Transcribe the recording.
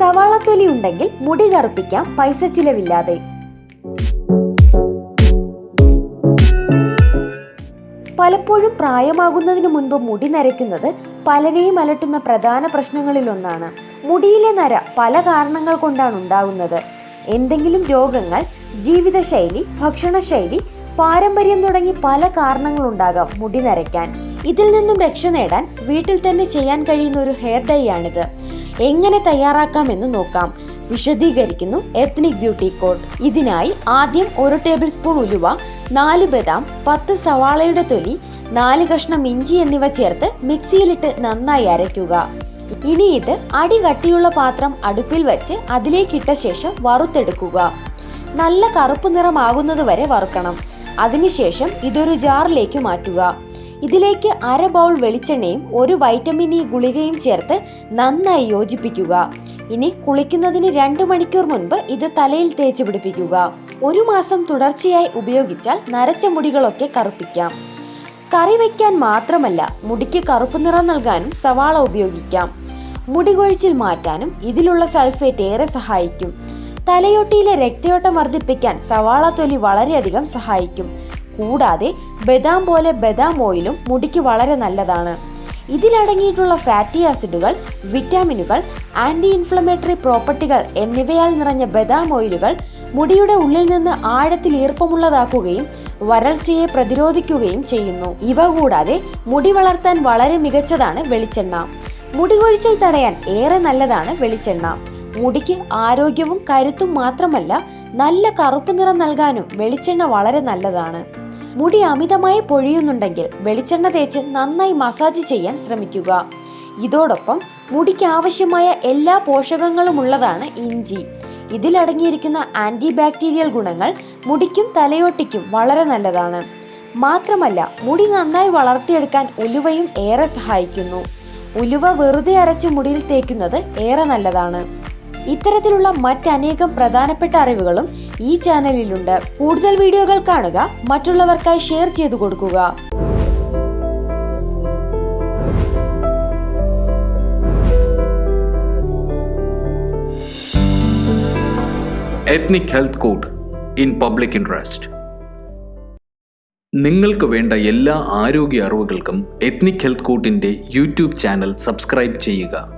സവാള തൊലി ഉണ്ടെങ്കിൽ മുടി കറുപ്പിക്കാം പൈസ ചിലവില്ലാതെ. പലപ്പോഴും പ്രായമാകുന്നതിന് മുൻപ് മുടി നരയ്ക്കുന്നത് പലരെയും അലട്ടുന്ന പ്രധാന പ്രശ്നങ്ങളിലൊന്നാണ്. മുടിയിലെ നര പല കാരണങ്ങൾ കൊണ്ടാണ് ഉണ്ടാകുന്നത്. എന്തെങ്കിലും രോഗങ്ങൾ ജീവിതശൈലി ഭക്ഷണശൈലി പാരമ്പര്യം തുടങ്ങി പല കാരണങ്ങളുണ്ടാകാം മുടി നരയ്ക്കാൻ. ഇതിൽ നിന്നും രക്ഷ നേടാൻ വീട്ടിൽ തന്നെ ചെയ്യാൻ കഴിയുന്ന ഒരു ഹെയർ ഡൈ ആണിത്. എങ്ങനെ തയ്യാറാക്കാമെന്ന് നോക്കാം. വിശദീകരിക്കുന്നു എത്നിക് ബ്യൂട്ടി കോട്ട് ഇതിനായി ആദ്യം ഒരു ടേബിൾ സ്പൂൺ ഉലുവ നാല് ബദാം പത്ത് സവാളയുടെ തൊലി നാല് കഷ്ണം ഇഞ്ചി എന്നിവ ചേർത്ത് മിക്സിയിലിട്ട് നന്നായി അരയ്ക്കുക. ഇനി ഇത് അടി കട്ടിയുള്ള പാത്രം അടുപ്പിൽ വെച്ച് അതിലേക്കിട്ട ശേഷം വറുത്തെടുക്കുക. നല്ല കറുപ്പ് നിറമാകുന്നത് വരെ വറുക്കണം. അതിനുശേഷം ഇതൊരു ജാറിലേക്ക് മാറ്റുക. ഇതിലേക്ക് അര ബൗൾ വെളിച്ചെണ്ണയും ഒരു വൈറ്റമിൻ ഇ ഗുളികയും ചേർത്ത് നന്നായി യോജിപ്പിക്കുക. ഇനി കുളിക്കുന്നതിന് രണ്ട് മണിക്കൂർ മുൻപ് ഇത് തലയിൽ തേച്ച് പിടിപ്പിക്കുക. ഒരു മാസം തുടർച്ചയായി ഉപയോഗിച്ചാൽ നരച്ച മുടികളൊക്കെ കറുപ്പിക്കാം. കറി വയ്ക്കാൻ മാത്രമല്ല മുടിക്ക് കറുപ്പ് നിറം നൽകാനും സവാള ഉപയോഗിക്കാം. മുടി കൊഴിച്ചിൽ മാറ്റാനും ഇതിലുള്ള സൾഫേറ്റ് ഏറെ സഹായിക്കും. തലയോട്ടിയിലെ രക്തയോട്ടം വർദ്ധിപ്പിക്കാൻ സവാള തൊലി വളരെയധികം സഹായിക്കും. കൂടാതെ ബദാം പോലെ ബദാം ഓയിലും മുടിക്ക് വളരെ നല്ലതാണ്. ഇതിലടങ്ങിയിട്ടുള്ള ഫാറ്റി ആസിഡുകൾ വിറ്റാമിനുകൾ ആന്റി ഇൻഫ്ലമേറ്ററി പ്രോപ്പർട്ടികൾ എന്നിവയാൽ നിറഞ്ഞ ബദാം ഓയിലുകൾ മുടിയുടെ ഉള്ളിൽ നിന്ന് ആഴത്തിൽ ഈർപ്പമുള്ളതാക്കുകയും വരൾച്ചയെ പ്രതിരോധിക്കുകയും ചെയ്യുന്നു. ഇവ കൂടാതെ മുടി വളർത്താൻ വളരെ മികച്ചതാണ് വെളിച്ചെണ്ണ. മുടി കൊഴിച്ചിൽ തടയാൻ ഏറെ നല്ലതാണ് വെളിച്ചെണ്ണ. മുടിക്ക് ആരോഗ്യവും കരുത്തും മാത്രമല്ല നല്ല കറുപ്പ് നിറം നൽകാനും വെളിച്ചെണ്ണ വളരെ നല്ലതാണ്. മുടി അമിതമായി പൊഴിയുന്നുണ്ടെങ്കിൽ വെളിച്ചെണ്ണ തേച്ച് നന്നായി മസാജ് ചെയ്യാൻ ശ്രമിക്കുക. ഇതോടൊപ്പം മുടിക്ക് ആവശ്യമായ എല്ലാ പോഷകങ്ങളും ഉള്ളതാണ് ഇഞ്ചി. ഇതിലടങ്ങിയിരിക്കുന്ന ആന്റി ബാക്ടീരിയൽ ഗുണങ്ങൾ മുടിക്കും തലയോട്ടിക്കും വളരെ നല്ലതാണ്. മാത്രമല്ല മുടി നന്നായി വളർത്തിയെടുക്കാൻ ഉലുവയും ഏറെ സഹായിക്കുന്നു. ഉലുവ വെറുതെ അരച്ച് മുടിയിൽ തേക്കുന്നത് ഏറെ നല്ലതാണ്. ഇത്തരത്തിലുള്ള മറ്റനേകം പ്രധാനപ്പെട്ട അറിവുകളും ഈ ചാനലിലുണ്ട്. കൂടുതൽ വീഡിയോകൾ കാണുക മറ്റുള്ളവർക്കായി ഷെയർ ചെയ്തു കൊടുക്കുക. Ethnic health code in public interest നിങ്ങൾക്ക് വേണ്ട എല്ലാ ആരോഗ്യ അറിവുകൾക്കും എത്നിക് ഹെൽത്ത് കോഡിന്റെ യൂട്യൂബ് ചാനൽ സബ്സ്ക്രൈബ് ചെയ്യുക.